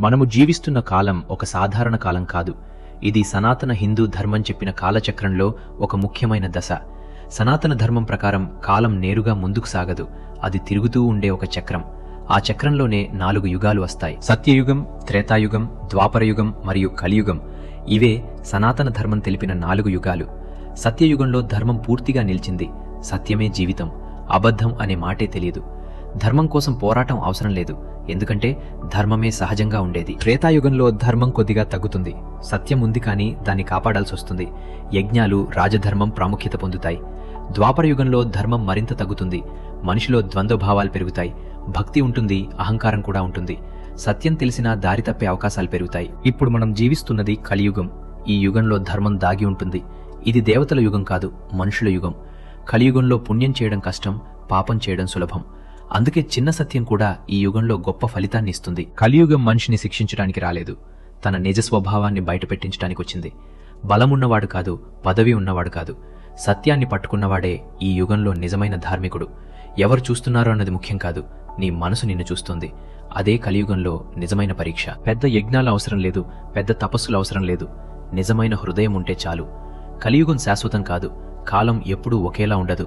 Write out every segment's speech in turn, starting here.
మనము జీవిస్తున్న కాలం ఒక సాధారణ కాలం కాదు. ఇది సనాతన హిందూ ధర్మం చెప్పిన కాలచక్రంలో ఒక ముఖ్యమైన దశ. సనాతన ధర్మం ప్రకారం కాలం నేరుగా ముందుకు సాగదు. అది తిరుగుతూ ఉండే ఒక చక్రం. ఆ చక్రంలోనే నాలుగు యుగాలు వస్తాయి. సత్యయుగం త్రేతాయుగం ద్వాపరయుగం మరియు కలియుగం. ఇవే సనాతన ధర్మం తెలిపిన నాలుగు యుగాలు. సత్యయుగంలో ధర్మం పూర్తిగా నిలిచింది. సత్యమే జీవితం. అబద్ధం అనే మాటే తెలియదు. ధర్మం కోసం పోరాటం అవసరం లేదు. ఎందుకంటే ధర్మమే సహజంగా ఉండేది. త్రేతాయుగంలో ధర్మం కొద్దిగా తగ్గుతుంది. సత్యం ఉంది కానీ దాన్ని కాపాడాల్సి వస్తుంది. యజ్ఞాలు రాజధర్మం ప్రాముఖ్యత పొందుతాయి. ద్వాపర యుగంలో ధర్మం మరింత తగ్గుతుంది. మనిషిలో ద్వంద్వభావాలు పెరుగుతాయి. భక్తి ఉంటుంది అహంకారం కూడా ఉంటుంది. సత్యం తెలిసినా దారి తప్పే అవకాశాలు పెరుగుతాయి. ఇప్పుడు మనం జీవిస్తున్నది కలియుగం. ఈ యుగంలో ధర్మం దాగి ఉంటుంది. ఇది దేవతల యుగం కాదు మనుషుల యుగం. కలియుగంలో పుణ్యం చేయడం కష్టం పాపం చేయడం సులభం. అందుకే చిన్న సత్యం కూడా ఈ యుగంలో గొప్ప ఫలితాన్ని ఇస్తుంది. కలియుగం మనిషిని శిక్షించడానికి రాలేదు. తన నిజ స్వభావాన్ని బయటపెట్టించడానికి వచ్చింది. బలమున్నవాడు కాదు పదవి ఉన్నవాడు కాదు. సత్యాన్ని పట్టుకున్నవాడే ఈ యుగంలో నిజమైన ధార్మికుడు. ఎవరు చూస్తున్నారో అన్నది ముఖ్యం కాదు. నీ మనసు నిన్ను చూస్తుంది. అదే కలియుగంలో నిజమైన పరీక్ష. పెద్ద యజ్ఞాలు అవసరం లేదు పెద్ద తపస్సులు అవసరం లేదు. నిజమైన హృదయం ఉంటే చాలు. కలియుగం శాశ్వతం కాదు. కాలం ఎప్పుడూ ఒకేలా ఉండదు.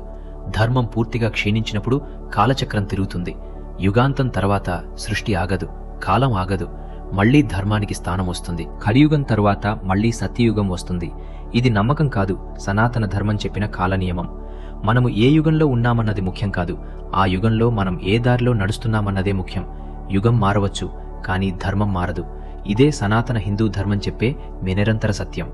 ధర్మం పూర్తిగా క్షీణించినప్పుడు కాలచక్రం తిరుగుతుంది. యుగాంతం తర్వాత సృష్టి ఆగదు కాలం ఆగదు మళ్ళీ ధర్మానికి స్థానం వస్తుంది. కలియుగం తరువాత మళ్ళీ సత్యయుగం వస్తుంది. ఇది నమ్మకం కాదు సనాతన ధర్మం చెప్పిన కాల నియమం మనము ఏ యుగంలో ఉన్నామన్నది ముఖ్యం కాదు ఆ యుగంలో మనం ఏ దారిలో నడుస్తున్నామన్నదే ముఖ్యం. యుగం మారవచ్చు కానీ ధర్మం మారదు. ఇదే సనాతన హిందూ ధర్మం చెప్పే మీ నిరంతర సత్యం.